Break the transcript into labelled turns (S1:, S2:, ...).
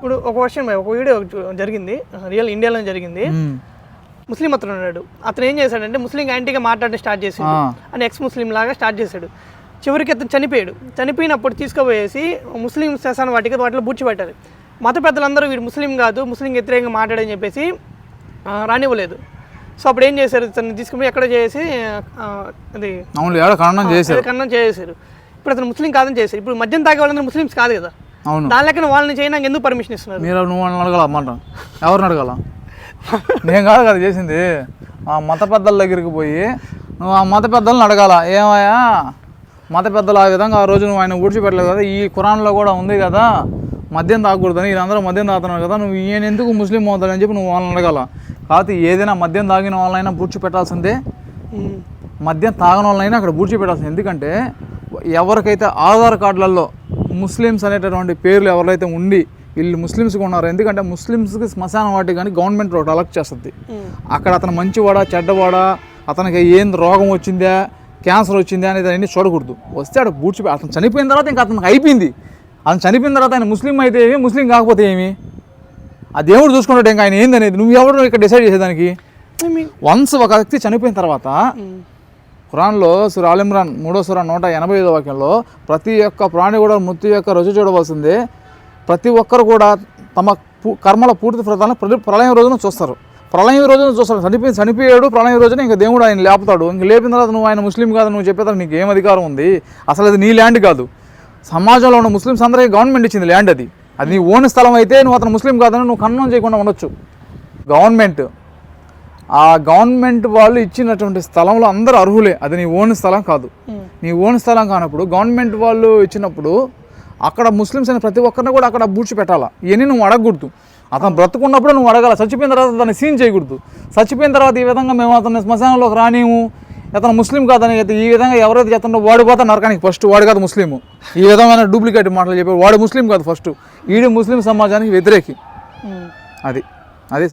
S1: ఇప్పుడు ఒక వర్షం ఒక వీడియో జరిగింది రియల్ ఇండియాలో జరిగింది. ముస్లిం అతను ఉన్నాడు. అతను ఏం చేశాడంటే ముస్లిం యాంటీగా మాట్లాడడం స్టార్ట్ చేసాడు.
S2: ఆ.
S1: అని ఎక్స్ ముస్లిం లాగా స్టార్ట్ చేశాడు. చివరికి అతను చనిపోయాడు. చనిపోయినప్పుడు తీసుకుపోయేసి ముస్లిం శ్మశాన వాటికి వాటిలో బూడ్చిపెట్టారు మత పెద్దలందరూ వీడు ముస్లిం కాదు ముస్లిం వ్యతిరేకంగా మాట్లాడని చెప్పేసి రానివ్వలేదు. సో అప్పుడు ఏం చేశారు? తను తీసుకుపోయి ఎక్కడ చేసి అది కన్నా చేశారు. ఇప్పుడు అతను ముస్లిం కాదని చేశారు. ఇప్పుడు మద్యం తాగే వాళ్ళందరూ ముస్లిమ్స్ కాదు కదా.
S2: అవును.
S1: దాని లెక్కన వాళ్ళని చేయడానికి ఎందుకు పర్మిషన్ ఇస్తున్నారు?
S2: మీరు నువ్వు అడగల అన్నమాట ఎవరిని అడగాల? నేను కాదు కదా చేసింది. ఆ మత పెద్దల దగ్గరికి పోయి నువ్వు ఆ మత పెద్దలను అడగాల. ఏమయ్యా? మత పెద్దలు ఆ విధంగా ఆ రోజు నువ్వు ఆయన ఊడ్చిపెట్టలేదు కదా ఈ ఖురాన్లో కూడా ఉంది కదా మద్యం తాగకూడదని వీళ్ళందరూ మద్యం తాగుతున్నారు కదా నువ్వు ఈయన ఎందుకు ముస్లిం అవుతాడని చెప్పి నువ్వు వాళ్ళని అడగాల. కాకపోతే ఏదైనా మద్యం తాగిన వాళ్ళైనా పూడ్చిపెట్టాల్సిందే. మద్యం తాగని వాళ్ళైనా అక్కడ పూడ్చిపెట్టాల్సింది ఎందుకంటే ఎవరికైతే ఆధార్ కార్డులలో ముస్లిమ్స్ అనేటటువంటి పేర్లు ఎవరైతే ఉండి వీళ్ళు ముస్లిమ్స్గా ఉన్నారు ఎందుకంటే ముస్లిమ్స్కి శ్మశాన వాటి కానీ గవర్నమెంట్ ఒకటి అలర్ట్ చేస్తుంది. అక్కడ అతను మంచివాడా చెడ్డవాడా అతనికి ఏం రోగం వచ్చిందా క్యాన్సర్ వచ్చిందా అనేది అన్ని చూడకూడదు. వస్తే అక్కడ పూడ్చి అతను చనిపోయిన తర్వాత ఇంకా అతనికి అయిపోయింది. అతను చనిపోయిన తర్వాత ఆయన ముస్లిం అయితే ఏమి ముస్లిం కాకపోతే ఏమి? ఆ దేవుడు చూసుకుంటాడు ఇంకా ఆయన ఏందనేది నువ్వు ఎవరు ఇక్కడ డిసైడ్ చేసేదానికి? వన్స్ ఒక వ్యక్తి చనిపోయిన తర్వాత. ఖురాన్లో సుర ఆలిమ్రాన్ మూడో సుర నూట ఎనభై ఐదో వాక్యంలో ప్రతి ఒక్క ప్రాణి కూడా మృత్యు యొక్క రుచి చూడవలసిందే. ప్రతి ఒక్కరు కూడా తమ కర్మల పూర్తి ఫలితాలను ప్రళయం రోజున చూస్తారు. ప్రళయం రోజున చూస్తారు. చనిపోయి చనిపోయాడు ప్రళయం రోజున ఇంకా దేవుడు ఆయన లేపుతాడు. ఇంక లేపిన తర్వాత నువ్వు ఆయన ముస్లిం కాదు నువ్వు చెప్పేదా నీకు ఏం అధికారం ఉంది? అసలు అది నీ ల్యాండ్ కాదు. సమాజంలో ఉన్న ముస్లిమ్స్ అందరికీ గవర్నమెంట్ ఇచ్చింది ల్యాండ్ అది. అది నీ ఓన్ స్థలం అయితే నువ్వు అతను ముస్లిం కాదని నువ్వు ఖండనం చేయకుండా ఉండొచ్చు. గవర్నమెంట్ ఆ గవర్నమెంట్ వాళ్ళు ఇచ్చినటువంటి స్థలంలో అందరూ అర్హులే. అది నీ ఓన్ స్థలం కాదు. నీ ఓన్ స్థలం కానప్పుడు గవర్నమెంట్ వాళ్ళు ఇచ్చినప్పుడు అక్కడ ముస్లిమ్స్ అని ప్రతి ఒక్కరిని కూడా అక్కడ బూడ్చి పెట్టాలా? ఇవన్నీ నువ్వు అడగకూడదు. అతను బ్రతుకున్నప్పుడు నువ్వు అడగాల. చచ్చిపోయిన తర్వాత దాన్ని సీన్ చేయకూడదు. చచ్చిపోయిన తర్వాత ఈ విధంగా మేము అతన్ని శ్మశానంలోకి రానిము. అతను ముస్లిం కాదని అయితే ఈ విధంగా ఎవరైతే చెప్తుండో వాడు పోతా నరకానికి ఫస్ట్ వాడు కాదు ముస్లిము. ఈ విధమైన డూప్లికేట్ మాటలు చెప్పారు వాడు ముస్లిం కాదు ఫస్ట్ ఈడు ముస్లిం సమాజానికి వ్యతిరేకి. అది.